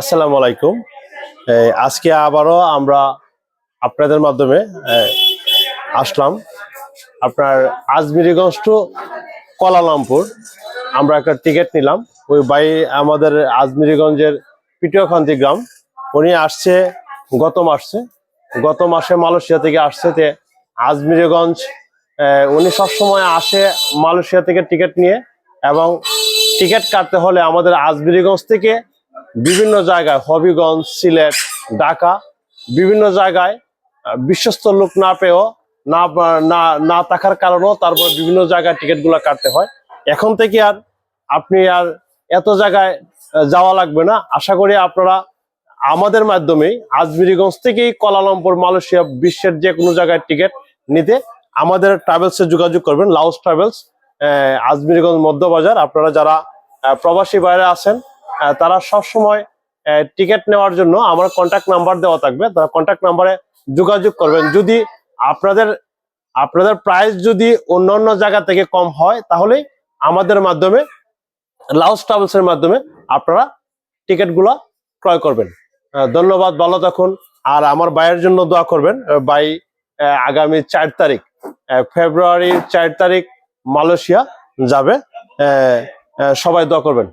আসসালামু আলাইকুম। আজকে আবারও আমরা আপনাদের মাধ্যমে আসলাম। আপনার আজমিরিগঞ্জ টু কলালামপুর। আমরা একটা টিকিট নিলাম। ওই বাই আমাদের আজমিরিগঞ্জের পিটিয়াখান্তি গ্রাম। উনি আসছে গত মাসে। গত মাসে মালয়েশিয়া থেকে আসছে তে আজমিরিগঞ্জ উনি সবসময় আসে মালয়েশিয়া থেকে টিকিট নিয়ে এবং টিকিট কাটতে হলে আমাদের আজমিরিগঞ্জ থেকে বিভিন্ন জায়গায়, হবিগঞ্জ, সিলেট, ঢাকা, বিভিন্ন জায়গায় বিশ্বস্ত লোক না পেয়েও, না না না থাকার কারণেও তারপর বিভিন্ন জায়গায় টিকিটগুলো কাটতে হয়। এখন থেকে আর আপনি আর এত জায়গায় যাওয়া লাগবে না। আশা করি আপনারা আমাদের মাধ্যমেই আজমিরিগঞ্জ থেকেই কলালামপুর, মালয়েশিয়া বিশ্বের যে কোনো জায়গায় টিকিট নিতে আমাদের ট্রাভেলসে যোগাযোগ করবেন। লাউস ট্রাভেলস আজমিরিগঞ্জ মধ্যবাজার। আপনারা যারা প্রবাসী বাইরে আছেন তারা সব সময় টিকিট নেওয়ার জন্য আমার কন্ট্যাক্ট নাম্বার দেওয়া থাকবে। তারা কন্ট্যাক্ট নাম্বারে যোগাযোগ করবেন। যদি আপনাদের আপনাদের প্রাইস যদি অন্যান্য জায়গা থেকে কম হয়, তাহলে আমাদের মাধ্যমে লাউস ট্রাভেলস এর মাধ্যমে আপনারা টিকিটগুলো ক্রয় করবেন। ধন্যবাদ, ভালো থাকুন। আর আমার ভাইয়ের জন্য দোয়া করবেন। ভাই আগামী চার তারিখ ফেব্রুয়ারির চার তারিখ মালয়েশিয়া যাবে। সবাই দোয়া করবেন।